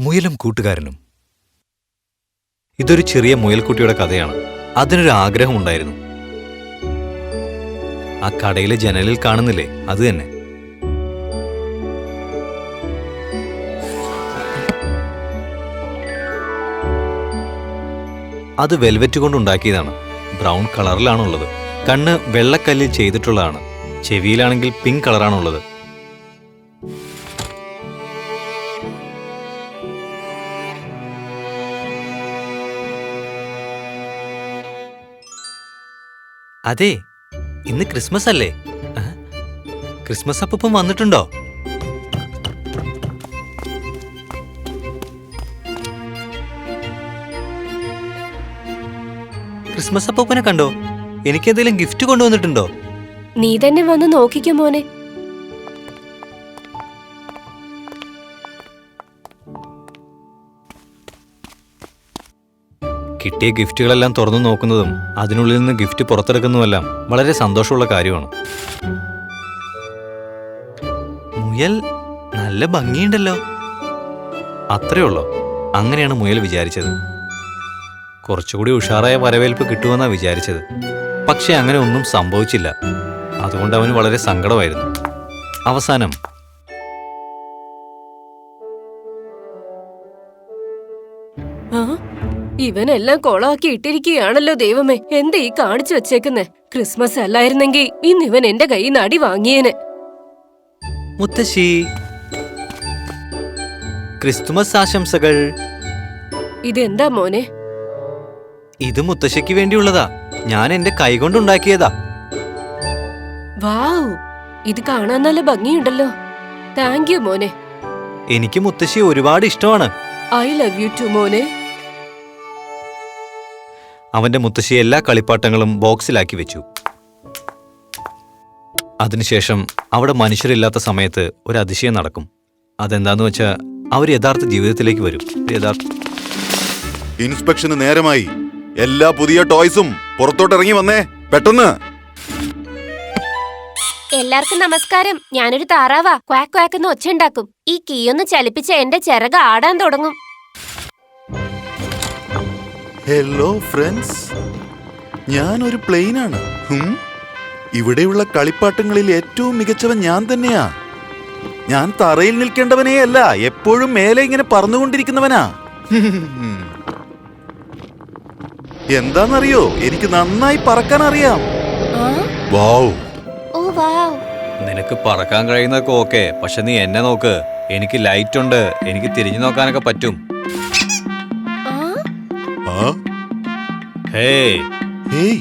മുയലും കൂട്ടുകാരനും. ഇതൊരു ചെറിയ മുയൽക്കുട്ടിയുടെ കഥയാണ്. അതിനൊരു ആഗ്രഹമുണ്ടായിരുന്നു. ആ കടയിലെ ജനലിൽ കാണുന്നില്ലേ? അത് തന്നെ. അത് വെൽവെറ്റ് കൊണ്ടുണ്ടാക്കിയതാണ്. ബ്രൗൺ കളറിലാണുള്ളത്. കണ്ണ് വെള്ളക്കല്ലിൽ ചെയ്തിട്ടുള്ളതാണ്. ചെവിയിലാണെങ്കിൽ പിങ്ക് കളറാണുള്ളത്. അതെ ഇന്ന് ക്രിസ്മസ് അല്ലേ? ക്രിസ്മസ് അപ്പം വന്നിട്ടുണ്ടോ? ക്രിസ്മസ് അപ്പൂപ്പനെ കണ്ടോ? എനിക്ക് എന്തെങ്കിലും ഗിഫ്റ്റ് കൊണ്ടുവന്നിട്ടുണ്ടോ? നീ തന്നെ വന്ന് നോക്കിക്കോ മോനെ. കിട്ടിയ ഗിഫ്റ്റുകളെല്ലാം തുറന്നു നോക്കുന്നതും അതിനുള്ളിൽ നിന്ന് ഗിഫ്റ്റ് പുറത്തെടുക്കുന്നതുമെല്ലാം വളരെ സന്തോഷമുള്ള കാര്യമാണ്. മുയൽ നല്ല ഭംഗിയുണ്ടല്ലോ. അത്രേ ഉള്ളോ. അങ്ങനെയാണ് മുയൽ വിചാരിച്ചത്. കുറച്ചുകൂടി ഉഷാറായ വരവേൽപ്പ് കിട്ടുമെന്നാണ് വിചാരിച്ചത്. പക്ഷെ അങ്ങനെ ഒന്നും സംഭവിച്ചില്ല. അതുകൊണ്ട് അവന് വളരെ സങ്കടമായിരുന്നു. അവസാനം ഇവനെല്ലാം കൊളാക്കി ഇട്ടിരിക്കുകയാണല്ലോ ദൈവമേ. എന്താ ഈ കാണിച്ചു വെച്ചേക്കുന്നെ? ക്രിസ്മസ് അല്ലായിരുന്നെങ്കിൽ ഇന്ന് ഇവൻ എന്റെ കൈ നടി വാങ്ങിയേന്. മുത്തശ്ശി. ക്രിസ്തുമസ് ആശംസകൾ. ഇതെന്താ മോനെ? ഇത് മുത്തശ്ശിക്ക് വേണ്ടിയുള്ളതാ. ഞാൻ എന്റെ കൈകൊണ്ടുണ്ടാക്കിയതാ വാവ്. ഇത് കാണാൻ നല്ല ഭംഗിയുണ്ടല്ലോ. താങ്ക് യു മോനെ. എനിക്ക് മുത്തശ്ശി ഒരുപാട് ഇഷ്ടമാണ്. ഐ ലവ് യു ടു മോനെ. അവന്റെ മുത്തശ്ശി എല്ലാ കളിപ്പാട്ടങ്ങളും ബോക്സിലാക്കി വെച്ചു. അതിനുശേഷം അവിടെ മനുഷ്യരില്ലാത്ത സമയത്ത് ഒരു അതിശയം നടക്കും. അതെന്താന്ന് വെച്ചാൽ അവർ യഥാർത്ഥ ജീവിതത്തിലേക്ക് വരും. യഥാർത്ഥ ഇൻസ്പെക്ഷന് നേരമായി. എല്ലാ പുതിയ ടോയ്സും പുറത്തോട്ട് ഇറങ്ങി വന്നേ. പെട്ടെന്ന്. എല്ലാവർക്കും നമസ്കാരം. ഞാനൊരു താറാവാ. ക്വാക്ക് ക്വാക്ക് എന്ന് ഒച്ചയുണ്ടാക്കും. ഈ കീയൊന്ന് ചലിപ്പിച്ച എന്റെ ചിറക് ആടാൻ തുടങ്ങും. ഹലോ ഫ്രണ്ട്സ് ഞാനൊരു പ്ലെയിനാണ്. ഹും? ഇവിടെയുള്ള കളിപ്പാട്ടങ്ങളിൽ ഏറ്റവും മികച്ചവൻ ഞാൻ തന്നെയാ. ഞാൻ തറയിൽ നിൽക്കേണ്ടവനേ അല്ല എപ്പോഴും മേലെ ഇങ്ങനെ പറന്നുകൊണ്ടിരിക്കുന്നവനാ. എന്താണെന്നറിയോ എന്താന്നറിയോ? എനിക്ക് നന്നായി പറക്കാൻ അറിയാം. വാവ് ഓ വാവ് നിനക്ക് പറക്കാൻ കഴിയുന്നതൊക്കെ ഓക്കെ പക്ഷെ നീ എന്നെ നോക്ക്. എനിക്ക് ലൈറ്റ് ഉണ്ട് എനിക്ക് തിരിഞ്ഞു നോക്കാനൊക്കെ പറ്റും. ഹേ ഹേയ്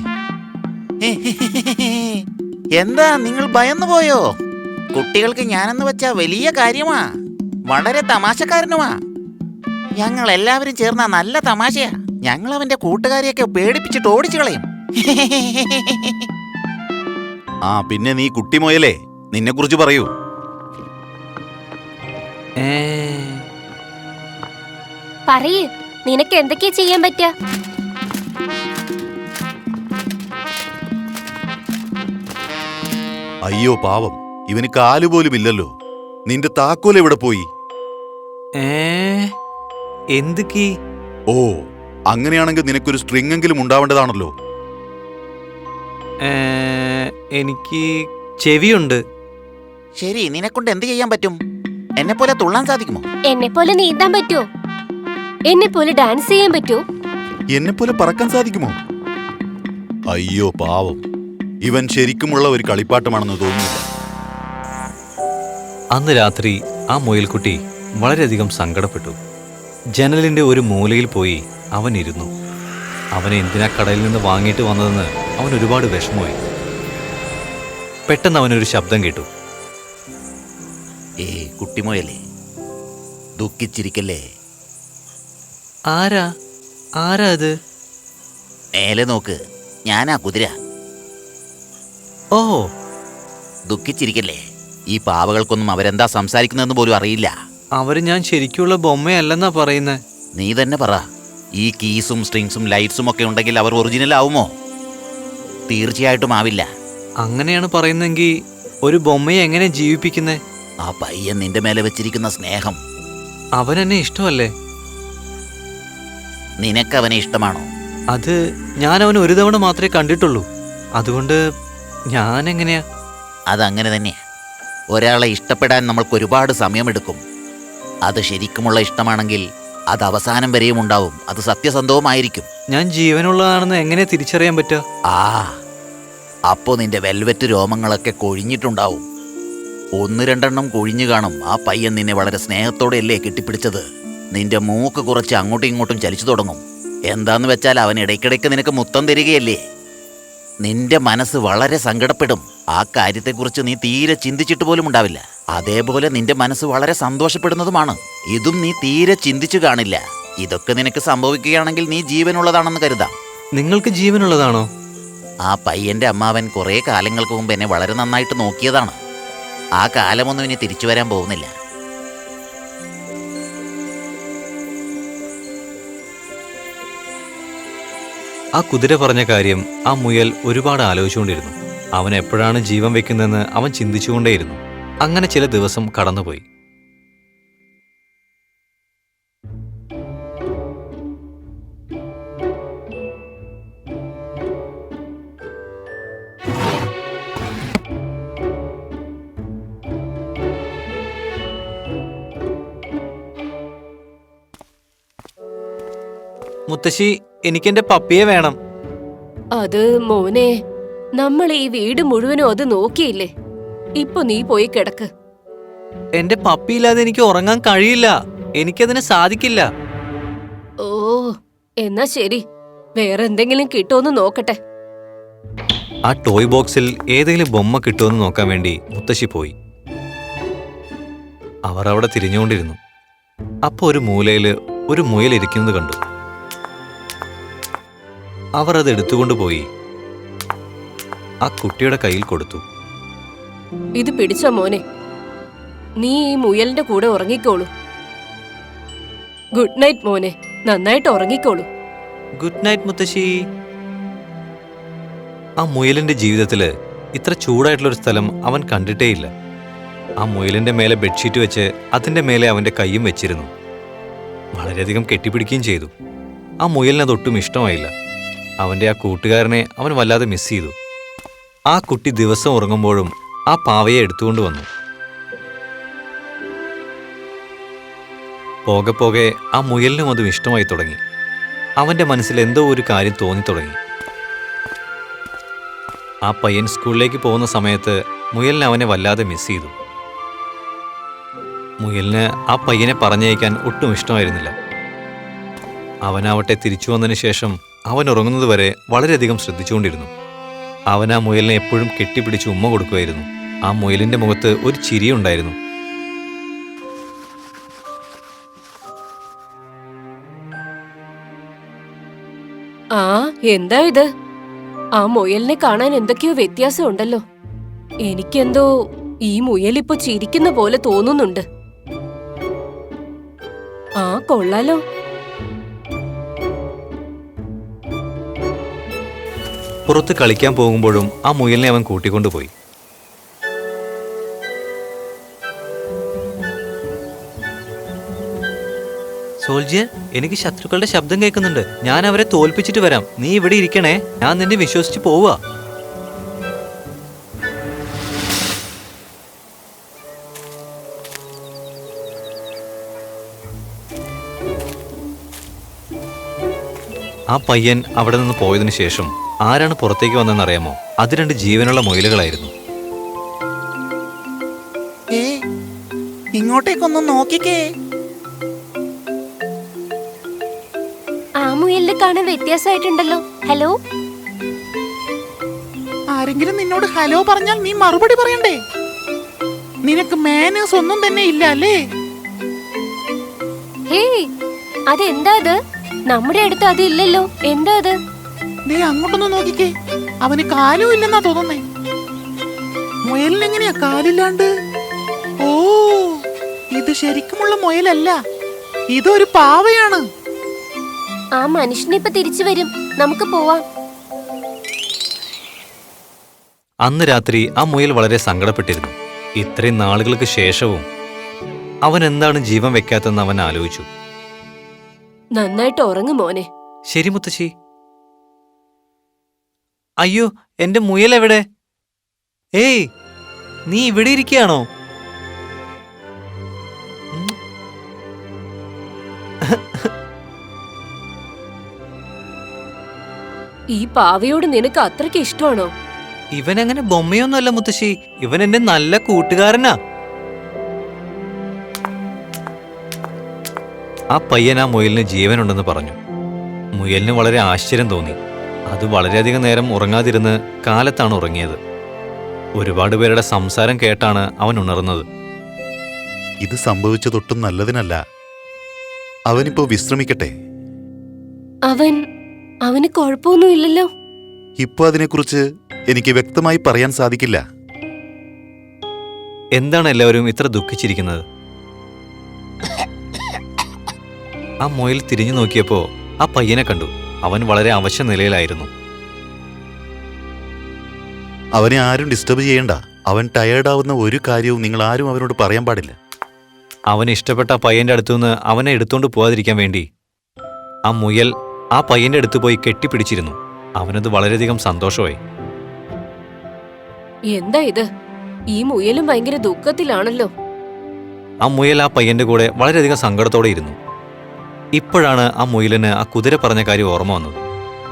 എന്താ നിങ്ങൾ ഭയന്നു പോയോ? കുട്ടികൾക്ക് ഞാനെന്ന് വെച്ചാ വലിയ കാര്യമാ. വളരെ തമാശക്കാരനുമാ. ഞങ്ങൾ എല്ലാവരും ചേർന്ന നല്ല തമാശയാ. ഞങ്ങൾ അവന്റെ കൂട്ടുകാരിയൊക്കെ പേടിപ്പിച്ചിട്ട് ഓടിച്ചു കളയും. ആ പിന്നെ നീ കുട്ടിമോയലേ നിന്നെ കുറിച്ച് പറയൂ. പറയ് നിനക്ക് എന്തൊക്കെയാ ചെയ്യാൻ പറ്റുക അയ്യോ പാവം ഇവന് കാലുപോലും ഇല്ലല്ലോ. നിന്റെ താക്കോൽ എവിടെ പോയി? ഏ, എന്ത് കീ? ഓ അങ്ങനെയാണെങ്കിൽ നിനക്കൊരു സ്ട്രിങ് എങ്കിലും ഉണ്ടാവേണ്ടതാണല്ലോ എനിക്ക് ചെവിയുണ്ട്. ശരി നിന്നെക്കൊണ്ട് എന്ത് ചെയ്യാൻ പറ്റും? എന്നെ പോലെ തുള്ളാൻ സാധിക്കുമോ? എന്നെ പോലെ നീന്താൻ പറ്റുമോ? എന്നെ പോലെ ഡാൻസ് ചെയ്യാൻ പറ്റുമോ? എന്നെ പോലെ പറക്കാൻ സാധിക്കുമോ? അയ്യോ പാവം. ഇവൻ ശരിക്കുമുള്ള ഒരു കളിപ്പാട്ടമാണെന്ന് തോന്നുന്നില്ല. അന്ന് രാത്രി ആ മുയൽക്കുട്ടി വളരെയധികം സങ്കടപ്പെട്ടു. ജനലിന്റെ ഒരു മൂലയിൽ പോയി അവൻ ഇരുന്നു. അവനെ എന്തിനാ കടയിൽ നിന്ന് വാങ്ങിയിട്ട് വന്നതെന്ന് അവൻ ഒരുപാട് വിഷമമായി. പെട്ടെന്ന് അവനൊരു ശബ്ദം കേട്ടു. ഏ കുട്ടിമോയല്ലേ? ദുഃഖിച്ചിരിക്കല്ലേ? ആരാ? ആരാ അത്? മേലെ നോക്ക്. ഞാനാ കുതിര. ഓ ദുഃഖിച്ചിരിക്കല്ലേ. ഈ പാവകൾക്കൊന്നും അവരെന്താ സംസാരിക്കുന്നതെന്ന് പോലും അറിയില്ല. അവർ ഞാൻ ശരിക്കുള്ള ബൊമ്മയല്ലെന്നാ പറയുന്നത് നീ തന്നെ പറ ഈ കീസും സ്ട്രിങ്സും ലൈറ്റ്സും ഒക്കെ ഉണ്ടെങ്കിൽ അവർ ഒറിജിനൽ ആവുമോ? തീർച്ചയായിട്ടും ആവില്ല. അങ്ങനെയാണ് പറയുന്നെങ്കിൽ ഒരു ബൊമ്മയെ എങ്ങനെ ജീവിപ്പിക്കുന്നേ? ആ പയ്യൻ നിന്റെ മേലെ വെച്ചിരിക്കുന്ന സ്നേഹം. അവൻ എന്നെ ഇഷ്ടമല്ലേ? നിനക്ക് അവനെ ഇഷ്ടമാണോ? അത് ഞാൻ അവൻ ഒരു തവണ മാത്രമേ കണ്ടിട്ടുള്ളൂ. അതുകൊണ്ട് ഞാൻ എങ്ങനെയാ അതങ്ങനെ തന്നെയാ. ഒരാളെ ഇഷ്ടപ്പെടാൻ നമ്മൾക്ക് ഒരുപാട് സമയമെടുക്കും. അത് ശരിക്കുമുള്ള ഇഷ്ടമാണെങ്കിൽ അത് അവസാനം വരെയും ഉണ്ടാവും. അത് സത്യസന്ധവുമായിരിക്കും. ഞാൻ ജീവനുള്ളതാണെന്ന് എങ്ങനെ തിരിച്ചറിയാൻ പറ്റുക ആ അപ്പോ നിന്റെ വെൽവെറ്റ് രോമങ്ങളൊക്കെ കൊഴിഞ്ഞിട്ടുണ്ടാവും. ഒന്ന് രണ്ടെണ്ണം കൊഴിഞ്ഞു കാണും. ആ പയ്യൻ നിന്നെ വളരെ സ്നേഹത്തോടെയല്ലേ കെട്ടിപ്പിടിച്ചത്? നിന്റെ മൂക്ക് കുറച്ച് അങ്ങോട്ടും ഇങ്ങോട്ടും ചലിച്ചു തുടങ്ങും. എന്താന്ന് വെച്ചാൽ അവൻ ഇടയ്ക്കിടയ്ക്ക് നിനക്ക് മുത്തം തരികയല്ലേ? നിന്റെ മനസ്സ് വളരെ സങ്കടപ്പെടും. ആ കാര്യത്തെക്കുറിച്ച് നീ തീരെ ചിന്തിച്ചിട്ട് പോലും ഉണ്ടാവില്ല. അതേപോലെ നിന്റെ മനസ്സ് വളരെ സന്തോഷപ്പെടുന്നതുമാണ്. ഇതും നീ തീരെ ചിന്തിച്ചു കാണില്ല. ഇതൊക്കെ നിനക്ക് സംഭവിക്കുകയാണെങ്കിൽ നീ ജീവനുള്ളതാണെന്ന് കരുതാം. നിങ്ങൾക്ക് ജീവനുള്ളതാണോ? ആ പയ്യന്റെ അമ്മാവൻ കുറേ കാലങ്ങൾക്ക് മുമ്പ് എന്നെ വളരെ നന്നായിട്ട് നോക്കിയതാണ്. ആ കാലമൊന്നും ഇനി തിരിച്ചു വരാൻ പോകുന്നില്ല. ആ കുതിര പറഞ്ഞ കാര്യം ആ മുയൽ ഒരുപാട് ആലോചിച്ചുകൊണ്ടിരുന്നു. അവൻ എപ്പോഴാണ് ജീവൻ വെക്കുന്നതെന്ന് അവൻ ചിന്തിച്ചുകൊണ്ടേയിരുന്നു. അങ്ങനെ ചില ദിവസം കടന്നുപോയി. മുത്തശ്ശി എനിക്കെന്റെ പപ്പിയെ വേണം. അത് മോനെ നമ്മൾ ഈ വീട് മുഴുവനും അത് നോക്കിയില്ലേ? ഇപ്പൊ നീ പോയി കിടക്ക്. എന്റെ പപ്പിയില്ലാതെ എനിക്ക് ഉറങ്ങാൻ കഴിയില്ല. എനിക്കതിന് സാധിക്കില്ല. ഓ എന്നാ ശരി. വേറെ എന്തെങ്കിലും കിട്ടുമെന്ന് നോക്കട്ടെ. ആ ടോയ് ബോക്സിൽ ഏതെങ്കിലും ബൊമ്മ കിട്ടുമെന്ന് നോക്കാൻ വേണ്ടി മുത്തശ്ശി പോയി. അവർ അവിടെ തിരിഞ്ഞുകൊണ്ടിരുന്നു. അപ്പൊ ഒരു മൂലയിൽ ഒരു മുയൽ ഇരിക്കുന്നത് കണ്ടു. അവർ അത് എടുത്തുകൊണ്ടുപോയി ആ കുട്ടിയുടെ കയ്യിൽ കൊടുത്തു. ഇത് പിടിച്ച മോനെ. നീ ഈ മുയലിന്റെ കൂടെ ഉറങ്ങിക്കോളൂ. ഗുഡ് നൈറ്റ് മോനെ. നന്നായിട്ട് ഉറങ്ങിക്കോളൂ. ഗുഡ് നൈറ്റ് മുത്തശ്ശി. ആ മുയലിന്റെ ജീവിതത്തിൽ ഇത്ര ചൂടായിട്ടുള്ള ഒരു സ്ഥലം അവൻ കണ്ടിട്ടേയില്ല. ആ മുയലിന്റെ മേലെ ബെഡ്ഷീറ്റ് വെച്ച് അതിന്റെ മേലെ അവന്റെ കൈയും വെച്ചിരുന്നു. വളരെയധികം കെട്ടിപ്പിടിക്കുകയും ചെയ്തു. ആ മുയലിനതൊട്ടും ഇഷ്ടമായില്ല. അവന്റെ ആ കൂട്ടുകാരനെ അവൻ വല്ലാതെ മിസ് ചെയ്തു. ആ കുട്ടി ദിവസം ഉറങ്ങുമ്പോഴും ആ പാവയെ എടുത്തുകൊണ്ട് വന്നു. പോകെ പോകെ ആ മുയലിനും അതും ഇഷ്ടമായി തുടങ്ങി. അവന്റെ മനസ്സിൽ എന്തോ ഒരു കാര്യം തോന്നി തുടങ്ങി. ആ പയ്യൻ സ്കൂളിലേക്ക് പോകുന്ന സമയത്ത് മുയലിന് അവനെ വല്ലാതെ മിസ് ചെയ്തു. മുയലിന് ആ പയ്യനെ പറഞ്ഞയക്കാൻ ഒട്ടും ഇഷ്ടമായിരുന്നില്ല. അവനാവട്ടെ തിരിച്ചു വന്നതിന് ശേഷം അവൻ ഉറങ്ങുന്നത് വരെ വളരെയധികം ശ്രദ്ധിച്ചുകൊണ്ടിരുന്നു. അവൻ ആ മുയലിനെ എപ്പോഴും കെട്ടിപ്പിടിച്ച് ഉമ്മ കൊടുക്കുമായിരുന്നു. ആ മുയലിന്റെ മുഖത്ത് ഒരു ചിരിയുണ്ടായിരുന്നു. ആ എന്താ ഇത്? ആ മുയലിനെ കാണാൻ എന്തൊക്കെയോ വ്യത്യാസം ഉണ്ടല്ലോ. എനിക്കെന്തോ ഈ മുയൽ ഇപ്പൊ ചിരിക്കുന്ന പോലെ തോന്നുന്നുണ്ട്. ആ കൊള്ളാലോ. പുറത്ത് കളിക്കാൻ പോകുമ്പോഴും ആ മുയലിനെ അവൻ കൂട്ടിക്കൊണ്ടുപോയി. സോൾജിയർ എനിക്ക് ശത്രുക്കളുടെ ശബ്ദം കേൾക്കുന്നുണ്ട്. ഞാൻ അവരെ തോൽപ്പിച്ചിട്ട് വരാം. നീ ഇവിടെ ഇരിക്കണേ. ഞാൻ നിന്നെ വിശ്വസിച്ച് പോവുക. ആ പയ്യൻ അവിടെ നിന്ന് പോയതിനു ശേഷം ആരാണ് പുറത്തേക്ക് വന്നതെന്ന് അറിയാമോ അത് രണ്ട് ജീവനുള്ള മൊയിലുകളായിരുന്നു. ഇങ്ങോട്ടേക്കൊന്ന് നോക്കിക്കേ. ആ മുയലിനെ കാണാൻ വ്യത്യാസമായിട്ടുണ്ടല്ലോ. ഹലോ? ആരെങ്കിലും നിന്നോട് ഹലോ പറഞ്ഞാൽ നീ മറുപടി പറയണ്ടേ? നിനക്ക് മാനേഴ്സ് ഒന്നും തന്നെ ഇല്ല അല്ലേ? ഹേ അതെന്താ അത്? നമ്മുടെ അടുത്ത് അതില്ലല്ലോ എന്താ അത്? നീ അങ്ങോട്ടൊന്ന് നോക്കിക്കേ. അവന് കാലും ഇല്ലെന്നാ തോന്നുന്നേ. മുയലിന് എങ്ങനെയാ കാലില്ലാണ്ട്? ഓ ഇത് ശരിക്കുമുള്ള മുയലല്ല. ഇതൊരു പാവയാണ്. ആ മനുഷ്യനിപ്പൊ തിരിച്ചു വരും. നമുക്ക് പോവാം. അന്ന് രാത്രി ആ മുയൽ വളരെ സങ്കടപ്പെട്ടിരുന്നു. ഇത്രയും നാളുകൾക്ക് ശേഷവും അവൻ എന്താണ് ജീവൻ വെക്കാത്തെന്ന് അവൻ ആലോചിച്ചു. നന്നായിട്ട് ഉറങ്ങു മോനെ. ശരി മുത്തശ്ശി. അയ്യോ എന്റെ മുയൽ എവിടെ? ഏയ് നീ ഇവിടെ ഇരിക്കുകയാണോ? ഈ പാവയോട് നിനക്ക് അത്രയ്ക്ക് ഇഷ്ടമാണോ? ഇവൻ അങ്ങനെ ബൊമ്മയൊന്നുമല്ല മുത്തശ്ശി. ഇവൻ എന്റെ നല്ല കൂട്ടുകാരനാ. ആ പയ്യൻ ആ മുയലിന് ജീവനുണ്ടെന്ന് പറഞ്ഞു. മുയലിന് വളരെ ആശ്ചര്യം തോന്നി. അത് വളരെയധികം നേരം ഉറങ്ങാതിരുന്ന് കാലത്താണ് ഉറങ്ങിയത്. ഒരുപാട് പേരുടെ സംസാരം കേട്ടാണ് അവൻ ഉണർന്നത്. ഇത് സംഭവിച്ചതൊട്ടും നല്ലതിനല്ല. അവനിപ്പോ വിശ്രമിക്കട്ടെ. അവൻ അവന് കുഴപ്പമൊന്നുമില്ലല്ലോ. ഇപ്പൊ അതിനെക്കുറിച്ച് എനിക്ക് വ്യക്തമായി പറയാൻ സാധിക്കില്ല. എന്താണ് എല്ലാവരും ഇത്ര ദുഃഖിച്ചിരിക്കുന്നത്? ആ മൊയിൽ തിരിഞ്ഞു നോക്കിയപ്പോ ആ പയ്യനെ കണ്ടു. അവൻ വളരെ അവശ്യ നിലയിലായിരുന്നു. അവനെ ആരും ഡിസ്റ്റർബ് ചെയ്യണ്ട. അവൻ ടയേർഡാവുന്ന ഒരു കാര്യവും നിങ്ങൾ ആരും അവനോട് പറയാൻ പാടില്ല. അവൻ ഇഷ്ടപ്പെട്ട പയ്യന്റെ അടുത്തുനിന്ന് അവനെ എടുത്തുകൊണ്ട് പോകാതിരിക്കാൻ വേണ്ടി ആ മുയൽ ആ പയ്യന്റെ അടുത്ത് പോയി കെട്ടിപ്പിടിച്ചിരുന്നു. അവനത് വളരെയധികം സന്തോഷമായി. എന്താ ഇത്? ഈ മുയലും ഭയങ്കര ദുഃഖത്തിലാണല്ലോ. ആ മുയൽ ആ പയ്യന്റെ കൂടെ വളരെയധികം സങ്കടത്തോടെ ഇരുന്നു. ഇപ്പോഴാണ് ആ മുയിലിന് ആ കുതിര പറഞ്ഞ കാര്യം ഓർമ്മ വന്നത്.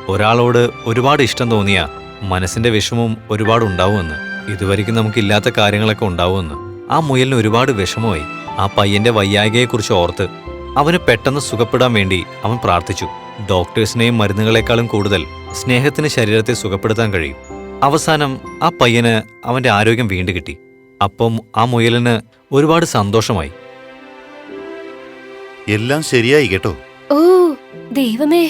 ഒരാളോട് ഒരുപാട് ഇഷ്ടം തോന്നിയ മനസ്സിന്റെ വിഷമവും ഒരുപാട് ഉണ്ടാവുമെന്ന് ഇതുവരെയ്ക്കും നമുക്കില്ലാത്ത കാര്യങ്ങളൊക്കെ ഉണ്ടാവുമെന്ന് ആ മുയലിന് ഒരുപാട് വിഷമമായി. ആ പയ്യന്റെ വയ്യായികയെക്കുറിച്ച് ഓർത്ത് അവന് പെട്ടെന്ന് സുഖപ്പെടാൻ വേണ്ടി അവൻ പ്രാർത്ഥിച്ചു. ഡോക്ടേഴ്സിനെയും മരുന്നുകളെക്കാളും കൂടുതൽ സ്നേഹത്തിന് ശരീരത്തെ സുഖപ്പെടുത്താൻ കഴിയും. അവസാനം ആ പയ്യന് അവന്റെ ആരോഗ്യം വീണ്ടുകിട്ടി. അപ്പം ആ മുയലിന് ഒരുപാട് സന്തോഷമായി. എല്ലാം ശരിയായി കേട്ടോ. ഓ ദൈവമേ.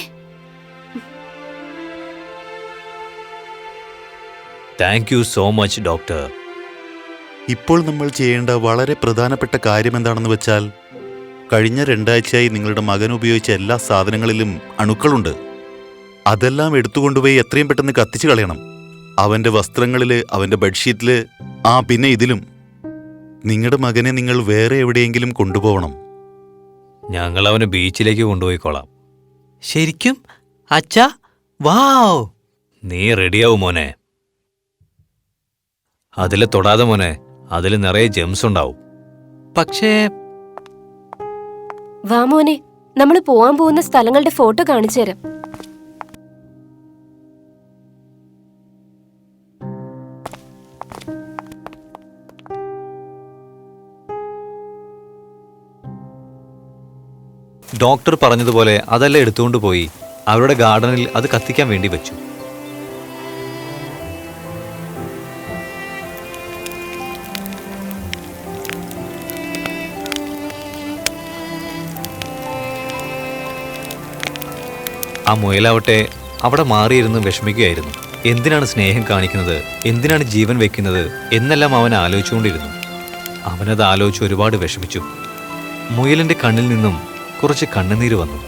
Thank you so much doctor ഇപ്പോൾ നമ്മൾ ചെയ്യേണ്ട വളരെ പ്രധാനപ്പെട്ട കാര്യം എന്താണെന്ന് വെച്ചാൽ കഴിഞ്ഞ രണ്ടാഴ്ചയായി നിങ്ങളുടെ മകൻ ഉപയോഗിച്ച എല്ലാ സാധനങ്ങളിലും അണുക്കളുണ്ട്. അതെല്ലാം എടുത്തുകൊണ്ടുപോയി എത്രയും പെട്ടെന്ന് കത്തിച്ചു കളയണം. അവന്റെ വസ്ത്രങ്ങളിൽ അവന്റെ ബെഡ്ഷീറ്റിൽ ആ പിന്നെ ഇതിലും. നിങ്ങളുടെ മകനെ നിങ്ങൾ വേറെ എവിടെയെങ്കിലും കൊണ്ടുപോകണം ഞങ്ങൾ അവന് ബീച്ചിലേക്ക് കൊണ്ടുപോയിക്കോളാം. ശരിക്കും? അച്ഛാ വാവ്! നീ റെഡിയാവും മോനെ. അതിൽ തൊടാതെ മോനെ അതിൽ നിറയെ ജെംസ് ഉണ്ടാവും. പക്ഷേ വാ മോനെ നമ്മൾ പോവാൻ പോകുന്ന സ്ഥലങ്ങളുടെ ഫോട്ടോ കാണിച്ചു തരാം ഡോക്ടർ പറഞ്ഞതുപോലെ അതെല്ലാം എടുത്തുകൊണ്ട് പോയി അവരുടെ ഗാർഡനിൽ അത് കത്തിക്കാൻ വേണ്ടി വെച്ചു. ആ മുയലാവട്ടെ അവിടെ മാറിയിരുന്ന് വിഷമിക്കുകയായിരുന്നു. എന്തിനാണ് സ്നേഹം കാണിക്കുന്നത്? എന്തിനാണ് ജീവൻ വെക്കുന്നത് എന്നെല്ലാം അവൻ ആലോചിച്ചുകൊണ്ടിരുന്നു. അവനത് ആലോചിച്ച് ഒരുപാട് വിഷമിച്ചു. മുയലിന്റെ കണ്ണിൽ നിന്നും കുറച്ച് കണ്ണുനീര് വന്നു.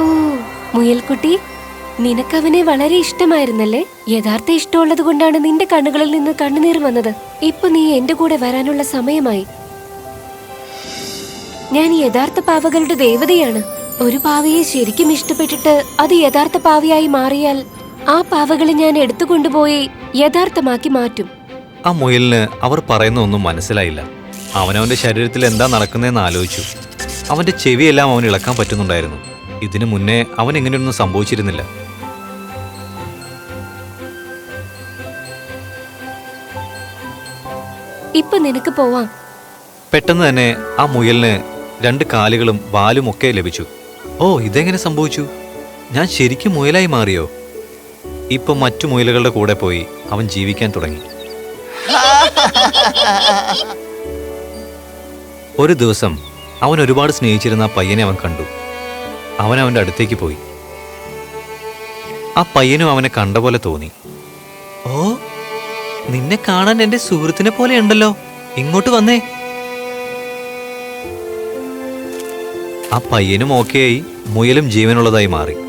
ഓ മുയൽക്കുട്ടി നിനക്കവനെ വളരെ ഇഷ്ടമായിരുന്നല്ലേ? യഥാർത്ഥ ഇഷ്ടമുള്ളത് കൊണ്ടാണ് നിന്റെ കണ്ണുകളിൽ നിന്ന് കണ്ണുനീർ വന്നത്. ഇപ്പൊ നീ എന്റെ കൂടെ വരാനുള്ള സമയമായി. ഞാൻ യഥാർത്ഥ പാവകളുടെ ദേവതയാണ്. ഒരു പാവയെ ശരിക്കും ഇഷ്ടപ്പെട്ടിട്ട് അത് യഥാർത്ഥ പാവയായി മാറിയാൽ ആ പാവകളെ ഞാൻ എടുത്തുകൊണ്ടുപോയി യഥാർത്ഥമാക്കി മാറ്റും. ആ മുയലിന് അവർ പറയുന്ന ഒന്നും മനസ്സിലായില്ല. അവനവന്റെ ശരീരത്തിൽ എന്താ നടക്കുന്നതെന്ന് ആലോചിച്ചു. അവന്റെ ചെവിയെല്ലാം അവൻ ഇളക്കാൻ പറ്റുന്നുണ്ടായിരുന്നു. ഇതിനു മുന്നേ അവൻ ഇങ്ങനെയൊന്നും സംഭവിച്ചിരുന്നില്ല. ഇപ്പൊ നിനക്ക് പോവാം. പെട്ടെന്ന് തന്നെ ആ മുയലിന് രണ്ട് കാലുകളും വാലും ഒക്കെ ലഭിച്ചു. ഓ ഇതെങ്ങനെ സംഭവിച്ചു? ഞാൻ ശരിക്കും മുയലായി മാറിയോ? ഇപ്പൊ മറ്റു മുയലുകളുടെ കൂടെ പോയി അവൻ ജീവിക്കാൻ തുടങ്ങി. ഒരു ദിവസം അവൻ ഒരുപാട് സ്നേഹിച്ചിരുന്ന ആ പയ്യനെ അവൻ കണ്ടു. അവൻ അവന്റെ അടുത്തേക്ക് പോയി. ആ പയ്യനും അവനെ കണ്ട പോലെ തോന്നി. ഓ നിന്നെ കാണാൻ എന്റെ സുഹൃത്തിനെ പോലെ ഉണ്ടല്ലോ. ഇങ്ങോട്ട് വന്നേ. ആ പയ്യനും ഓക്കെയായി മുയലും ജീവനുള്ളതായി മാറി.